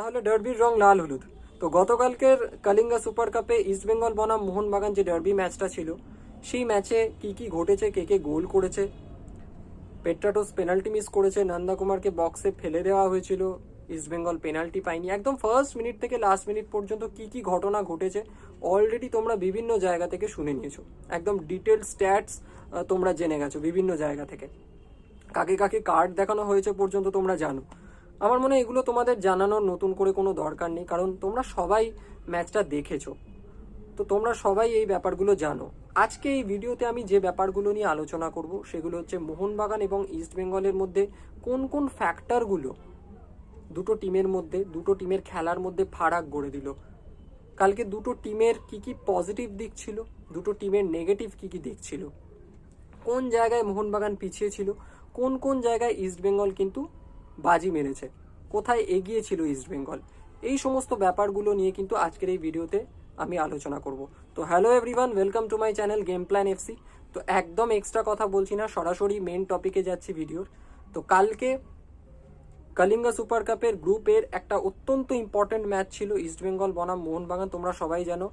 তাহলে ডার্বির রং লাল হলুদ। তো গতকালকের কালিঙ্গা সুপার কাপে ইস্টবেঙ্গল বনাম মোহনবাগান যে ডার্বি ম্যাচটা ছিল, সেই ম্যাচে কি কি ঘটেছে, কে কে গোল করেছে, পেট্রাটোস পেনাল্টি মিস করেছে, নন্দা কুমারকে বক্সে ফেলে দেওয়া হয়েছিল ইস্টবেঙ্গল পেনাল্টি পায়নি। একদম ফার্স্ট মিনিট থেকে লাস্ট মিনিট পর্যন্ত কি কি ঘটনা ঘটেছে অলরেডি তোমরা বিভিন্ন জায়গা থেকে শুনে নিয়েছো। একদম ডিটেল স্ট্যাটস তোমরা জেনে গেছো বিভিন্ন জায়গা থেকে। কাকে কাকে কার্ড দেখানো হয়েছে পর্যন্ত তোমরা জানো। আমার মনে এগুলো তোমাদের জানানোর নতুন করে কোনো দরকার নেই, কারণ তোমরা সবাই ম্যাচটা দেখেছ। তো তোমরা সবাই এই ব্যাপারগুলো জানো। আজকে এই ভিডিওতে আমি যে ব্যাপারগুলো নিয়ে আলোচনা করব, সেগুলো হচ্ছে মোহনবাগান এবং ইস্ট বেঙ্গলের মধ্যে কোন কোন ফ্যাক্টরগুলো দুটো টিমের মধ্যে, দুটো টিমের খেলার মধ্যে ফারাক গড়ে দিল। কালকে দুটো টিমের কি কি পজিটিভ দিক ছিল, দুটো টিমের নেগেটিভ কি কি দিক ছিল? কোন জায়গায় মোহনবাগান পিছিয়ে ছিল, কোন কোন জায়গায় ইস্টবেঙ্গল কিন্তু বাজি মেরেছে। কোথায় এগিয়েছিল ইস্টবেঙ্গল এই সমস্ত ব্যাপারগুলো নিয়ে কিন্তু আজকের এই ভিডিওতে আমি আলোচনা করব। তো hello everyone welcome to my channel game plan FC তো একদম এক্সট্রা কথা বলছি না, সরাসরি মেন টপিকে যাচ্ছি ভিডিওর। তো কালকে কলিঙ্গা সুপার কাপের গ্রুপের একটা অত্যন্ত ইম্পর্ট্যান্ট ম্যাচ ছিল ইস্টবেঙ্গল বনাম মোহনবাগান, তোমরা সবাই জানো।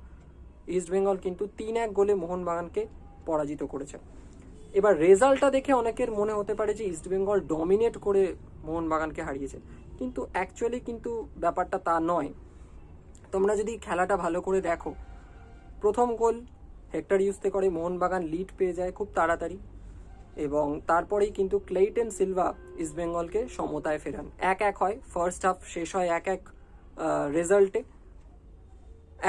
ইস্টবেঙ্গল কিন্তু তিন এক গোলে মোহনবাগানকে পরাজিত করেছে। এবার রেজাল্টটা দেখে অনেকের মনে হতে পারে যে ইস্টবেঙ্গল ডমিনেট করে মোহনবাগানকে হারিয়েছে কিন্তু অ্যাকচুয়ালি কিন্তু ব্যাপারটা তা নয়। তোমরা যদি খেলাটা ভালো করে দেখো, প্রথম গোল হেক্টর ইউজতে করে মোহনবাগান লিড পেয়ে যায় খুব তাড়াতাড়ি এবং তারপরেই কিন্তু ক্লেইটেন সিলভা ইস্টবেঙ্গলকে সমতায় ফেরান। এক এক হয় ফার্স্ট হাফ শেষ হয় এক এক রেজাল্টে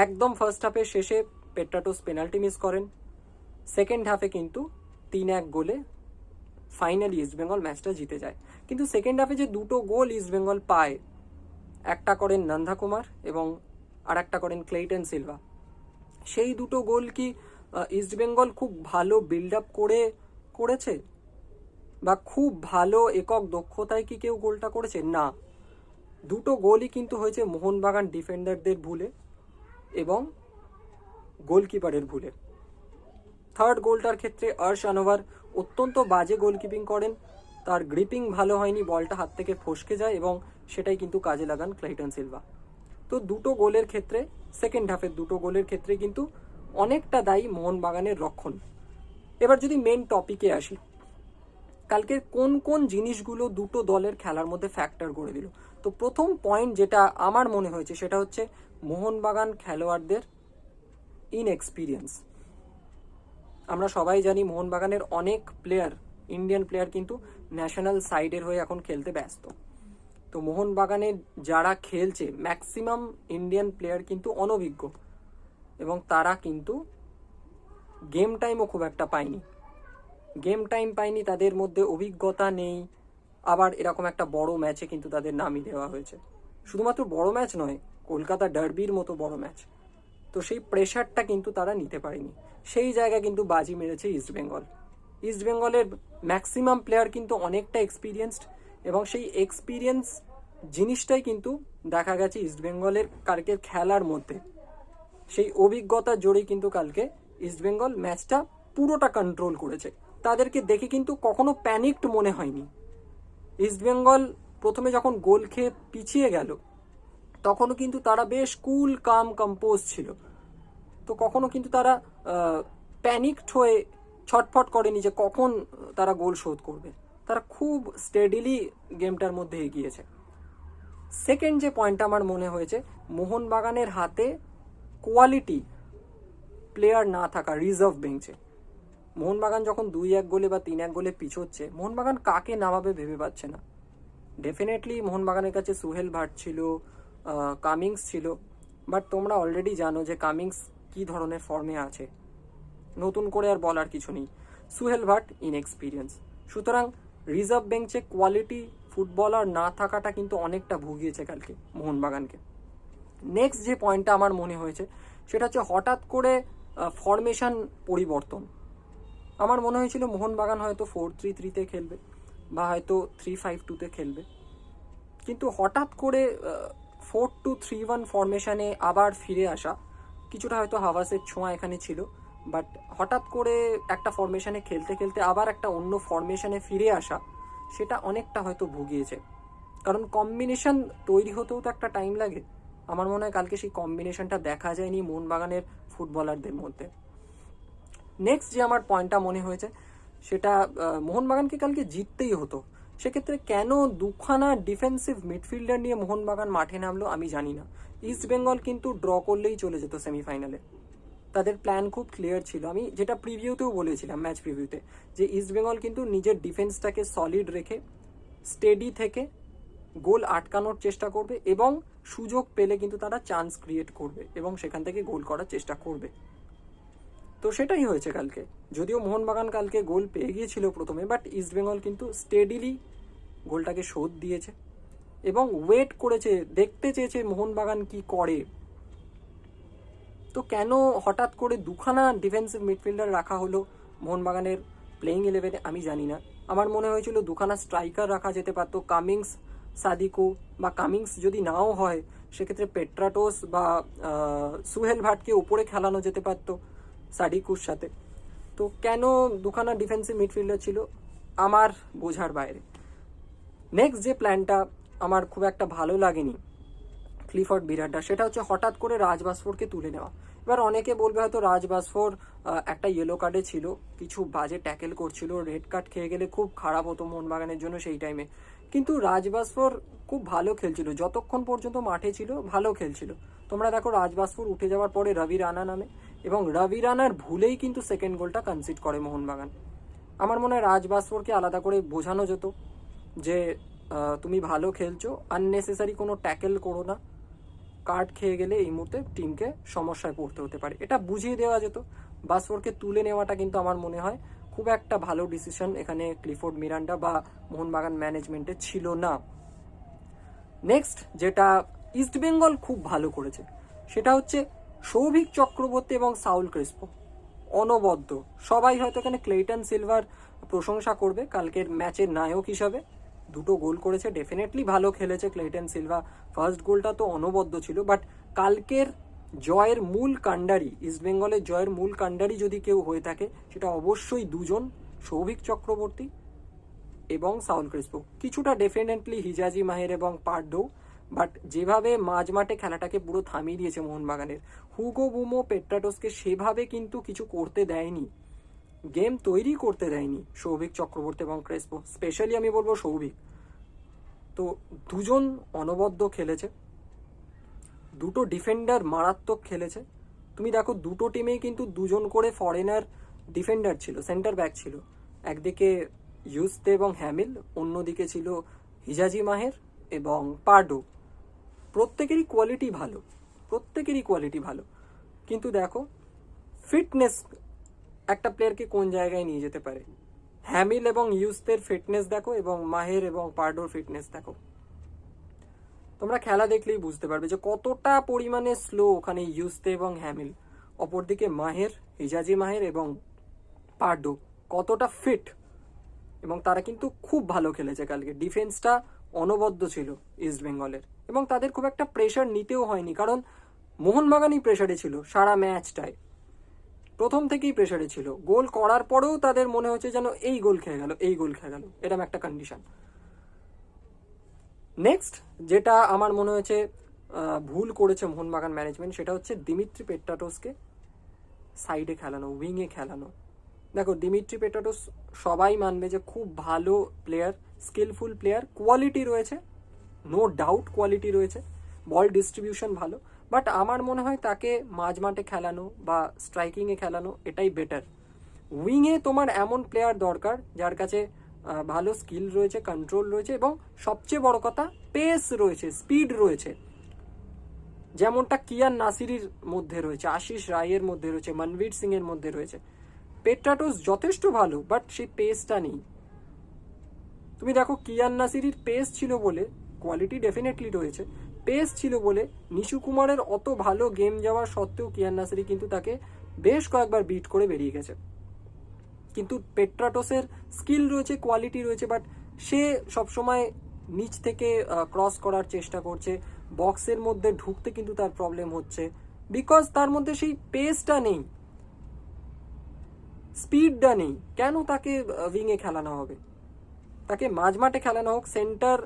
একদম ফার্স্ট হাফের শেষে পেট্রাটোস পেনাল্টি মিস করেন। সেকেন্ড হাফে কিন্তু তিন এক গোলে ফাইনালি ইস্টবেঙ্গল ম্যাচটা জিতে যায়। কিন্তু সেকেন্ড হাফে যে দুটো গোল ইস্টবেঙ্গল পায়, একটা করেন নন্দা কুমার এবং আর একটা করেন ক্লেইটন সিলভা সেই দুটো গোল কি ইস্টবেঙ্গল খুব ভালো বিল্ড আপ করে করেছে? বা খুব ভালো একক দক্ষতায় কি কেউ গোলটা করেছে? না। দুটো গোলই কিন্তু হয়েছে মোহনবাগান ডিফেন্ডারদের ভুলে এবং গোলকিপারের ভুলে। থার্ড গোলটার ক্ষেত্রে আর্শ আনোভার অত্যন্ত বাজে গোলকিপিং করেন। তার গ্রিপিং ভালো হয়নি, বলটা হাত থেকে ফসকে যায় এবং সেটাই কিন্তু কাজে লাগান ক্লাইটন সিলভা। তো দুটো গোলের ক্ষেত্রে সেকেন্ড হাফের দুটো গোলের ক্ষেত্রে কিন্তু অনেকটা দায়ী মোহনবাগানের রক্ষণ। এবার যদি মেন টপিকে আসি কালকে কোন কোন জিনিসগুলো দুটো দলের খেলার মধ্যে ফ্যাক্টর করে দিল? তো প্রথম পয়েন্ট যেটা আমার মনে হয়েছে, সেটা হচ্ছে মোহনবাগান খেলোয়াড়দের ইনএক্সপিরিয়েন্স আমরা সবাই জানি মোহনবাগানের অনেক প্লেয়ার ইন্ডিয়ান প্লেয়ার কিন্তু ন্যাশনাল সাইডের হয়ে এখন খেলতে ব্যস্ত। তো মোহনবাগানে যারা খেলছে ম্যাক্সিমাম ইন্ডিয়ান প্লেয়ার কিন্তু অনভিজ্ঞ। এবং তারা কিন্তু গেম টাইমও খুব একটা পায়নি। গেম টাইম পায়নি, তাদের মধ্যে অভিজ্ঞতা নেই। আবার এরকম একটা বড় ম্যাচে কিন্তু তাদের নামই দেওয়া হয়েছে। শুধুমাত্র বড় ম্যাচ নয়, কলকাতা ডার্বির মতো বড় ম্যাচ তো সেই প্রেশারটা কিন্তু তারা নিতে পারেনি। সেই জায়গায় কিন্তু বাজি মেরেছে ইস্টবেঙ্গল ইস্টবেঙ্গলের ম্যাক্সিমাম প্লেয়ার কিন্তু অনেকটা এক্সপিরিয়েন্সড এবং সেই এক্সপিরিয়েন্স জিনিসটাই কিন্তু দেখা গেছে ইস্টবেঙ্গলের কালকের খেলার মধ্যে। সেই অভিজ্ঞতা জোরেই কিন্তু কালকে ইস্টবেঙ্গল ম্যাচটা পুরোটা কন্ট্রোল করেছে। তাদেরকে দেখে কিন্তু কখনো প্যানিকড মনে হয়নি। ইস্টবেঙ্গল প্রথমে যখন গোল খেয়ে পিছিয়ে গেল, তখনও কিন্তু তারা বেশ কুল কাম কম্পোজ ছিল। তো কখনো কিন্তু তারা প্যানিকড হয়ে ছটফট করেনি যে কখন তারা গোল শোধ করবে। তারা খুব স্টেডিলি গেমটার মধ্যে এগিয়েছে। সেকেন্ড যে পয়েন্টটা আমার মনে হয়েছে, মোহনবাগানের হাতে কোয়ালিটি প্লেয়ার না থাকা রিজার্ভ বেঞ্চে মোহনবাগান যখন দুই এক গোলে বা তিন এক গোলে পিছোচ্ছে, মোহনবাগান কাকে নামাবে ভেবে পাচ্ছে না। ডেফিনেটলি মোহনবাগানের কাছে সুহেল ভাট ছিল কামিংস ছিল বাট তোমরা অলরেডি জানো যে কামিংস কি ধরনের ফর্মে আছে। নতুন করে আর বলার কিছু নেই। সুহেল ভাট ইনএক্সপিরিয়েন্স সুতরাং রিজার্ভ বেঞ্চে কোয়ালিটি ফুটবলার না থাকাটা কিন্তু অনেকটা ভুগিয়েছে কালকে মোহনবাগানকে। নেক্সট যে পয়েন্টটা আমার মনে হয়েছে, সেটা হচ্ছে হঠাৎ করে ফরমেশন পরিবর্তন। আমার মনে হয়েছিল মোহনবাগান হয়তো ফোর থ্রি থ্রিতে খেলবে বা হয়তো থ্রি ফাইভ টুতে খেলবে। কিন্তু হঠাৎ করে ফোর টু থ্রি ওয়ান ফরমেশনে আবার ফিরে আসা কিছুটা হয়তো হাওয়াসের ছোঁয়া এখানে ছিল। বাট হঠাৎ করে একটা ফরমেশনে খেলতে খেলতে আবার একটা অন্য ফরমেশনে ফিরে আসা, সেটা অনেকটা হয়তো ভুগিয়েছে। কারণ কম্বিনেশন তৈরি হতেও তো একটা টাইম লাগে। আমার মনে হয় কালকে সেই কম্বিনেশনটা দেখা যায়নি মোহনবাগানের ফুটবলারদের মধ্যে। নেক্সট যে আমার পয়েন্টটা মনে হয়েছে, সেটা মোহনবাগানকে কালকে জিততেই হতো। সেক্ষেত্রে কেন দুখানা ডিফেন্সিভ মিডফিল্ডার নিয়ে মোহনবাগান মাঠে নামলো আমি জানি না। ইস্ট বেঙ্গল কিন্তু ড্র করলেই চলে যেত সেমিফাইনালে তাদের প্ল্যান খুব ক্লিয়ার ছিল। আমি যেটা প্রিভিউতেও বলেছিলাম ম্যাচ প্রিভিউতে যে ইস্ট বেঙ্গল কিন্তু নিজের ডিফেন্সটাকে সলিড রেখে স্টেডি থেকে গোল আটকানোর চেষ্টা করবে এবং সুযোগ পেলে কিন্তু তারা চান্স ক্রিয়েট করবে এবং সেখান থেকে গোল করার চেষ্টা করবে। তো সেটাই হয়েছে কালকে। যদিও মোহনবাগান কালকে গোল পেয়ে গিয়েছিল প্রথমে বাট ইস্টবেঙ্গল কিন্তু স্টেডিলি গোলটাকে শোধ দিয়েছে। এবং ওয়েট করেছে, দেখতে চেয়েছে মোহনবাগান কি করে। তো কেন হঠাৎ করে দুখানা ডিফেন্সিভ মিডফিল্ডার রাখা হলো মোহনবাগানের প্লেইং ইলেভেনে আমি জানি না। আমার মনে হয়েছিল দুখানা স্ট্রাইকার রাখা যেতে পারতো কামিংস সাদিকো বা কামিংস যদি নাও হয়, সেক্ষেত্রে পেট্রাটোস বা সুহেল ভাটকে উপরে খেলানো যেতে পারতো সাদিকুর সাথে। তো কেন দুখানা ডিফেন্সিভ মিডফিল্ডার ছিল? আমার বোঝার বাইরে। নেক্সট যে প্ল্যানটা আমার খুব একটা ভালো লাগেনি ক্লিফর্ড বিরাটটা সেটা হচ্ছে হঠাৎ করে রাজ বাসফোরকে তুলে নেওয়া। এবার অনেকে বলবে হয়তো রাজ বাসফোর একটা ইয়েলো কার্ডে ছিল। কিছু বাজে ট্যাকেল করছিল রেড কার্ড খেয়ে গেলে খুব খারাপ হতো মোহনবাগানের জন্য সেই টাইমে কিন্তু রাজ বাসফোর খুব ভালো খেলছিল। যতক্ষণ পর্যন্ত মাঠে ছিল, ভালো খেলছিল। তোমরা দেখো রাজ বাসফোর উঠে যাওয়ার পরে রবি রানা নামে এবং রবি রানার ভুলেই কিন্তু সেকেন্ড গোলটা কনসিড করে মোহনবাগান। আমার মনে হয় রাজ বাসফোরকে আলাদা করে বোঝানো যেত যে তুমি ভালো খেলছো আননেসেসারি কোনো ট্যাকেল করো না। কার্ড খেয়ে গেলে এই মুহূর্তে টিমকে সমস্যায় পড়তে হতে পারে। এটা বুঝিয়ে দেওয়া যেত। বাসফোরকে তুলে নেওয়াটা কিন্তু আমার মনে হয় খুব একটা ভালো ডিসিশন এখানে ক্লিফোর্ড মিরান্ডা বা মোহনবাগান ম্যানেজমেন্টে ছিল না। নেক্সট যেটা ইস্টবেঙ্গল খুব ভালো করেছে, সেটা হচ্ছে সৌভিক চক্রবর্তী এবং সাউল ক্রিস্পো। অনবদ্য। সবাই হয়তো এখানে ক্লেটন সিলভার প্রশংসা করবে, কালকের ম্যাচের নায়ক হিসাবে। দুটো গোল করেছে ডেফিনেটলি ভালো খেলেছে ক্লেটন সিলভা ফার্স্ট গোলটা তো অনবদ্য ছিল বাট কালকের জয়ের মূল কাণ্ডারি ইস্টবেঙ্গলের জয়ের মূল কাণ্ডারি যদি কেউ হয়ে থাকে, সেটা অবশ্যই দুজন, সৌভিক চক্রবর্তী এবং সাউল ক্রিস্পো কিছুটা ডেফিনেটলি হিজাজি মাহের এবং পার্ডো বাট যেভাবে মাঝ মাঠে খেলাটাকে পুরো থামিয়ে দিয়েছে মোহনবাগানের হুগো বুমো পেট্রাটোসকে সেভাবে কিন্তু কিছু করতে দেয়নি। গেম তৈরি করতে দেয়নি সৌভিক চক্রবর্তী এবং ক্রেসপো। স্পেশালি আমি বলব সৌভিক। তো দুজন অনবদ্য খেলেছে। দুটো ডিফেন্ডার মারাত্মক খেলেছে। তুমি দেখো দুটো টিমেই কিন্তু দুজন করে ফরেনার ডিফেন্ডার ছিল সেন্টার ব্যাক ছিল। একদিকে ইউসতে এবং হ্যামিল অন্যদিকে ছিল হিজাজি মাহের এবং পার্ডো প্রত্যেকেরই কোয়ালিটি ভালো। প্রত্যেকেরই কোয়ালিটি ভালো। কিন্তু দেখো ফিটনেস একটা প্লেয়ারকে কোন জায়গায় নিয়ে যেতে পারে? হ্যামিল এবং ইউসদের ফিটনেস দেখো এবং মাহের এবং পার্ডোর ফিটনেস দেখো। তোমরা খেলা দেখলেই বুঝতে পারবে যে কতটা পরিমাণে স্লো ওখানে ইউসতে এবং হ্যামিল অপরদিকে মাহের হিজাজি মাহের এবং পার্ডো কতটা ফিট এবং তারা কিন্তু খুব ভালো খেলেছে কালকে। ডিফেন্সটা অনবদ্য ছিল ইস্ট বেঙ্গলের এবং তাদের খুব একটা প্রেশার নিতেও হয়নি কারণ মোহনবাগানই প্রেশারে ছিল সারা ম্যাচটায় প্রথম থেকেই প্রেশারে ছিল। গোল করার পরেও তাদের মনে হচ্ছে যেন এই গোল খেয়ে গেল, এই গোল খেয়ে গেল। এরকম একটা কন্ডিশন নেক্সট যেটা আমার মনে হয়েছে ভুল করেছে মোহনবাগান ম্যানেজমেন্ট সেটা হচ্ছে দিমিত্রি পেট্টাটোসকে সাইডে খেলানো উইংয়ে খেলানো। দেখো, দিমিত্রি পেটাটোস সবাই মানবে যে খুব ভালো প্লেয়ার স্কিলফুল প্লেয়ার কোয়ালিটি রয়েছে। নো ডাউট কোয়ালিটি রয়েছে। বল ডিস্ট্রিবিউশন ভালো। বাট আমার মনে হয় তাকে মাঝ মাঠে খেলানো বা স্ট্রাইকিংয়ে খেলানো এটাই বেটার উইংয়ে তোমার এমন প্লেয়ার দরকার যার কাছে ভালো স্কিল রয়েছে কন্ট্রোল রয়েছে এবং সবচেয়ে বড় কথা পেস রয়েছে স্পিড রয়েছে। যেমনটা কিয়ান নাসিরির মধ্যে রয়েছে, আশিস রায়ের মধ্যে রয়েছে, মনবীর সিং এর মধ্যে রয়েছে। পেট্রাটোস যথেষ্ট ভালো বাট সেই পেসটা নেই। তুমি দেখো কিয়ান নাসিরির পেস ছিল বলে কোয়ালিটি ডেফিনেটলি রয়েছে। পেস ছিল বলে নিশু কুমারের অত ভালো গেম যাওয়ার সত্ত্বেও কিয়ান নাসিরি কিন্তু তাকে বেশ কয়েকবার বিট করে বেরিয়ে গেছে। কিন্তু পেট্রাটোসের স্কিল রয়েছে কোয়ালিটি রয়েছে বাট সে সবসময় নিচ থেকে ক্রস করার চেষ্টা করছে। বক্সের মধ্যে ঢুকতে কিন্তু তার প্রবলেম হচ্ছে। বিকজ তার মধ্যে সেই পেসটা নেই স্পিডটা নেই, কেন তাকে উইংয়ে খেলানো হবে? তাকে মাঝমাঠে খেলানো হোক centre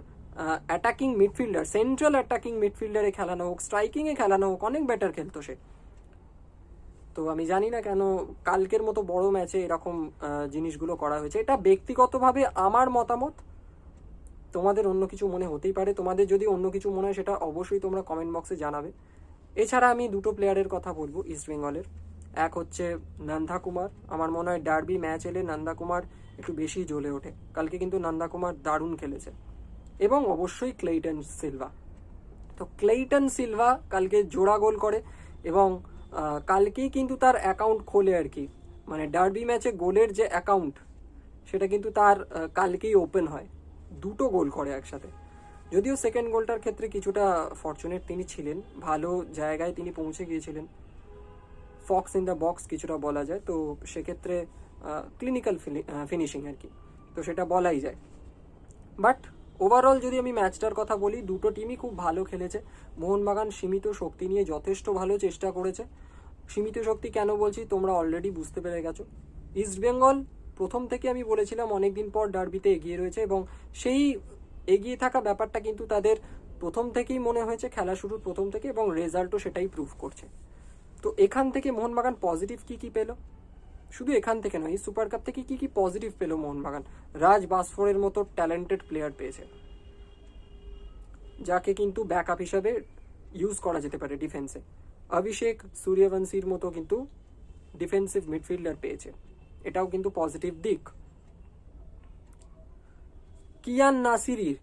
attacking midfielder central attacking মিডফিল্ডারে খেলানো হোক স্ট্রাইকিংয়ে খেলানো হোক, অনেক বেটার খেলতো সে। তো আমি জানি না কেন কালকের মতো বড় ম্যাচে এরকম জিনিসগুলো করা হয়েছে। এটা ব্যক্তিগতভাবে আমার মতামত। তোমাদের অন্য কিছু মনে হতেই পারে। তোমাদের যদি অন্য কিছু মনে হয়, সেটা অবশ্যই তোমরা কমেন্ট বক্সে জানাবে। এছাড়া আমি দুটো প্লেয়ারের কথা বলব ইস্ট বেঙ্গলের এক হচ্ছে নন্দা কুমার আমার মনে হয় ডার্বি ম্যাচ এলে নন্দা কুমার একটু বেশি জ্বলে ওঠে। কালকে কিন্তু নন্দা কুমার দারুণ খেলেছে। এবং অবশ্যই ক্লেইটন সিলভা তো ক্লেইটন সিলভা কালকে জোড়া গোল করে এবং কালকেই কিন্তু তার অ্যাকাউন্ট খোলে আর কি। মানে ডার্বি ম্যাচে গোলের যে অ্যাকাউন্ট সেটা কিন্তু তার কালকেই ওপেন হয়। দুটো গোল করে একসাথে। যদিও সেকেন্ড গোলটার ক্ষেত্রে কিছুটা ফরচুনেট তিনি ছিলেন। ভালো জায়গায় তিনি পৌঁছে গিয়েছিলেন। ফক্স ইন দ্য বক্স কিছুটা বলা যায়। তো সেক্ষেত্রে ক্লিনিক্যাল ফিনিশিং আর কি। তো সেটা বলাই যায়। বাট ওভারঅল যদি আমি ম্যাচটার কথা বলি, দুটো টিমই খুব ভালো খেলেছে। মোহনবাগান সীমিত শক্তি নিয়ে যথেষ্ট ভালো চেষ্টা করেছে। সীমিত শক্তি কেন বলছি? তোমরা অলরেডি বুঝতে পেরে গেছো। ইস্টবেঙ্গল প্রথম থেকে আমি বলেছিলাম, অনেকদিন পর ডার্বিতে এগিয়ে রয়েছে এবং সেই এগিয়ে থাকা ব্যাপারটা কিন্তু তাদের প্রথম থেকেই মনে হয়েছে, খেলা শুরুর প্রথম থেকে এবং রেজাল্টও সেটাই প্রুভ করছে। তো এখান থেকে মোহনবাগান পজিটিভ কি কি পেল? শুধু এখান থেকে নয় সুপার কাপ থেকে কি কি পজিটিভ পেল মোহনবাগান? রাজ বাসফোরের মতো ট্যালেন্টেড প্লেয়ার পেয়েছে। যাকে কিন্তু ব্যাকআপ হিসাবে ইউজ করা যেতে পারে ডিফেন্সে অভিষেক সূর্যবংশীর মতো কিন্তু ডিফেন্সিভ মিডফিল্ডার পেয়েছে। এটাও কিন্তু পজিটিভ দিক। কিয়ান নাসিরির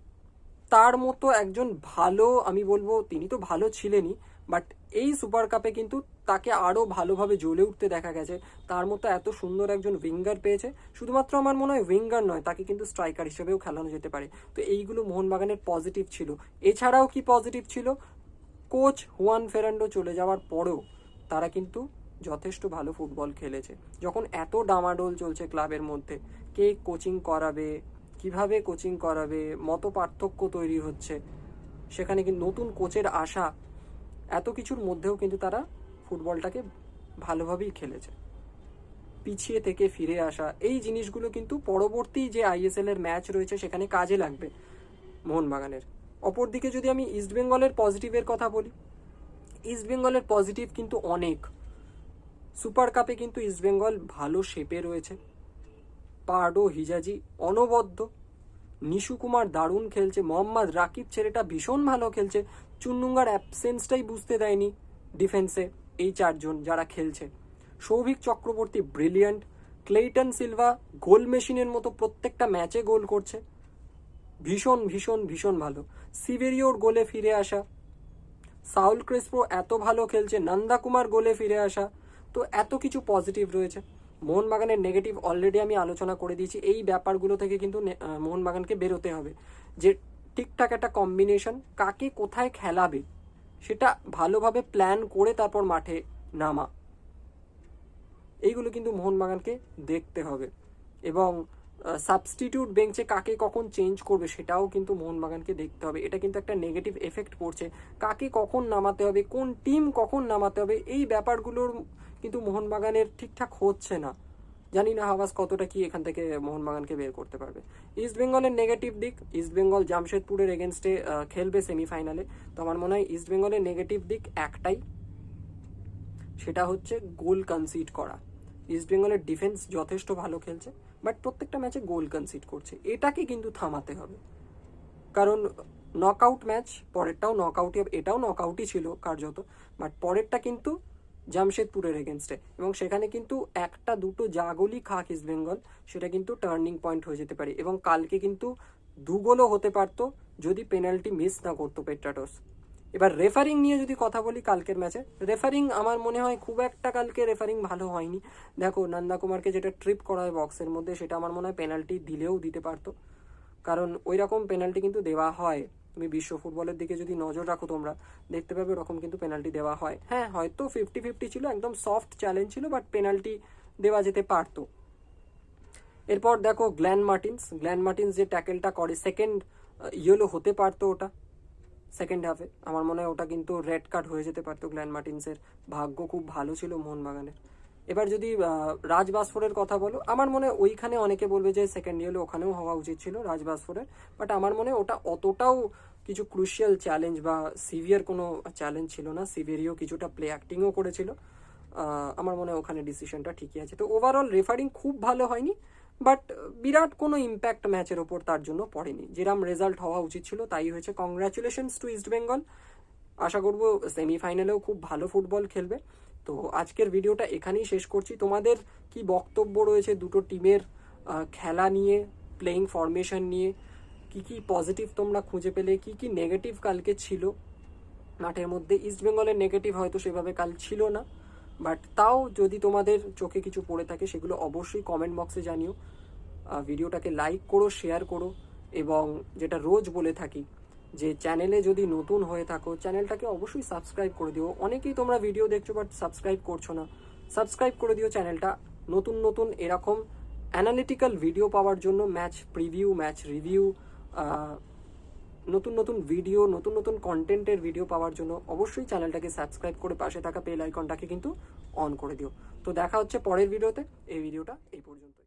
তার মতো একজন ভালো, আমি বলব তিনি তো ভালো ছিলেনই বাট এই সুপার কাপে কিন্তু তাকে আরও ভালোভাবে জ্বলে উঠতে দেখা গেছে। তার মতো এত সুন্দর একজন উইঙ্গার পেয়েছে। শুধুমাত্র আমার মনে হয় উইঙ্গার নয়, তাকে কিন্তু স্ট্রাইকার হিসেবেও খেলানো যেতে পারে। তো এইগুলো মোহনবাগানের পজিটিভ ছিল। এছাড়াও কি পজিটিভ ছিল? কোচ হুয়ান ফেরান্ডো চলে যাওয়ার পরেও তারা কিন্তু যথেষ্ট ভালো ফুটবল খেলেছে। যখন এত ডামাডোল চলছে ক্লাবের মধ্যে, কে কোচিং করাবে, কীভাবে কোচিং করাবে মত পার্থক্য তৈরি হচ্ছে, সেখানে কিন্তু নতুন কোচের আশা এত কিছুর মধ্যেও কিন্তু তারা ফুটবলটাকে ভালোভাবেই খেলেছে। পিছিয়ে থেকে ফিরে আসা এই জিনিসগুলো কিন্তু পরবর্তী যে আইএসএল এর ম্যাচ রয়েছে সেখানে কাজে লাগবে মোহনবাগানের। অপরদিকে যদি আমি ইস্টবেঙ্গলের পজিটিভের কথা বলি ইস্টবেঙ্গলের পজিটিভ কিন্তু অনেক। সুপার কাপে কিন্তু ইস্টবেঙ্গল ভালো শেপে রয়েছে। পার্ডো হিজাজি অনবদ্য। নিশু কুমার দারুণ খেলছে, মোহাম্মদ রাকিব ছেলেটা ভীষণ ভালো খেলছে। চুন্নুঙ্গার অ্যাবসেন্সটাই বুঝতে দেয়নি ডিফেন্সে এই চারজন যারা খেলছে। Souvik Chakraborty brilliant Cleiton Silva goal মেশিনের মতো প্রত্যেকটা ম্যাচে গোল করছে। ভীষণ ভীষণ ভীষণ ভালো। সিভেরিওর গোলে ফিরে আসা। সাউল ক্রেসপো এত ভালো খেলছে নন্দা কুমার গোলে ফিরে আসা। তো এত কিছু পজিটিভ রয়েছে। মোহনবাগানের নেগেটিভ অলরেডি আমি আলোচনা করে দিয়েছি। এই ব্যাপারগুলো থেকে কিন্তু মোহনবাগানকে বেরোতে হবে। যে ঠিকঠাক একটা কম্বিনেশন কাকে কোথায় খেলাবে, সেটা ভালোভাবে প্ল্যান করে তারপর মাঠে নামা। এইগুলো কিন্তু মোহনবাগানকে দেখতে হবে। এবং সাবস্টিটিউট বেঞ্চে কাকে কখন চেঞ্জ করবে সেটাও কিন্তু মোহনবাগানকে দেখতে হবে। এটা কিন্তু একটা নেগেটিভ এফেক্ট পড়ছে কাকে কখন নামাতে হবে, কোন টিম কখন নামাতে হবে, এই ব্যাপারগুলোর কিন্তু মোহনবাগানের ঠিকঠাক হচ্ছে না। জানি না হাওয়াজ কতটা কি এখান থেকে মোহনবাগানকে বের করতে পারবে। ইস্ট বেঙ্গলের নেগেটিভ দিক ইস্ট বেঙ্গল জামশেদপুরের এগেনস্টে খেলবে সেমিফাইনালে তো আমার মনে হয় ইস্ট বেঙ্গলের নেগেটিভ দিক একটাই, সেটা হচ্ছে গোল কনসিড করা। ইস্ট বেঙ্গলের ডিফেন্স যথেষ্ট ভালো খেলছে বাট প্রত্যেকটা ম্যাচে গোল কনসিড করছে। এটাকে কিন্তু থামাতে হবে। কারণ নকআউট ম্যাচ পরেরটাও নকআউটই এটাও নকআউটই ছিল কার্যত বাট পরেরটা কিন্তু জামশেদপুরের এগেনস্টে এবং সেখানে কিন্তু একটা, দুটো জাগলই খাক ইস্ট বেঙ্গল সেটা কিন্তু টার্নিং পয়েন্ট হয়ে যেতে পারে। এবং কালকে কিন্তু দু গোলও হতে পারতো, যদি পেনাল্টি মিস না করতো পেট্রাটোস এবার রেফারিং নিয়ে যদি কথা বলি কালকের ম্যাচে রেফারিং আমার মনে হয় খুব একটা কালকে রেফারিং ভালো হয়নি। দেখো, নন্দা কুমারকে যেটা ট্রিপ করা হয় বক্সের মধ্যে, সেটা আমার মনে হয় পেনাল্টি দিলেও দিতে পারতো। কারণ ওই রকম পেনাল্টি কিন্তু দেওয়া হয়। তুমি বিশ্ব ফুটবলের দিকে যদি নজর রাখো তোমরা, দেখতে পাবে ওরকম কিন্তু পেনাল্টি দেওয়া হয়। হ্যাঁ হয়তো ফিফটি ফিফটি ছিল, একদম সফট চ্যালেঞ্জ ছিল বাট পেনাল্টি দেওয়া যেতে পারতো। এরপর দেখো গ্ল্যান মার্টিন্স। গ্ল্যান মার্টিন্স যে ট্যাকেলটা করে সেকেন্ড ইয়েলো হতে পারতো ওটা সেকেন্ড হাফে আমার মনে হয় ওটা কিন্তু রেড কার্ড হয়ে যেতে পারতো গ্ল্যান মার্টিন্সের। ভাগ্য খুব ভালো ছিল মোহনবাগানের। এবার যদি আহ, রাজ বাসফোরের কথা বলো আমার মনে ওইখানে অনেকে বলবে যে সেকেন্ড হলে ওখানেও হওয়া উচিত ছিল রাজ বাসফোরের বাট আমার মনে ওটা অতটাও কিছু ক্রুশিয়াল চ্যালেঞ্জ বা সিভিয়ার কোনো চ্যালেঞ্জ ছিল না সিভিয়ারিও কিছুটা প্লে অ্যাক্টিংও করেছিল। আমার মনে হয় ওখানে ডিসিশনটা ঠিকই আছে। তো ওভারঅল রেফারিং খুব ভালো হয়নি বাট বিরাট কোনো ইম্প্যাক্ট ম্যাচের ওপর তার জন্য পড়েনি। যেরাম রেজাল্ট হওয়া উচিত ছিল তাই হয়েছে। কংগ্রাচুলেশনস টু ইস্ট বেঙ্গল আশা করব সেমিফাইনালেও খুব ভালো ফুটবল খেলবে। তো আজকের ভিডিওটা এখানেই শেষ করছি। তোমাদের কি বক্তব্য রয়েছে দুটো টিমের খেলা নিয়ে প্লেয়িং ফরমেশন নিয়ে? কি কি পজিটিভ তোমরা খুঁজে পেলে? কি কি নেগেটিভ কালকে ছিল? মাঠের মধ্যে ইস্ট বেঙ্গলের নেগেটিভ হয়তো সেভাবে কাল ছিল না বাট তাও যদি তোমাদের চোখে কিছু পড়ে থাকে, সেগুলো অবশ্যই কমেন্ট বক্সে জানিও। ভিডিওটাকে লাইক করো শেয়ার করো, এবং যেটা রোজ বলে থাকি যে চ্যানেলে যদি নতুন হয়ে থাকো চ্যানেলটাকে অবশ্যই সাবস্ক্রাইব করে দিও। অনেকেই তোমরা ভিডিও দেখছ বাট সাবস্ক্রাইব করছ না। সাবস্ক্রাইব করে দিও চ্যানেলটা নতুন নতুন এরকম অ্যানালিটিক্যাল ভিডিও পাওয়ার জন্য ম্যাচ প্রিভিউ ম্যাচ রিভিউ নতুন নতুন ভিডিও নতুন নতুন কন্টেন্টের ভিডিও পাওয়ার জন্য অবশ্যই চ্যানেলটাকে সাবস্ক্রাইব করে পাশে থাকা বেল আইকনটাকে কিন্তু অন করে দিও। তো দেখা হচ্ছে পরের ভিডিওতে এই ভিডিওটা এই পর্যন্ত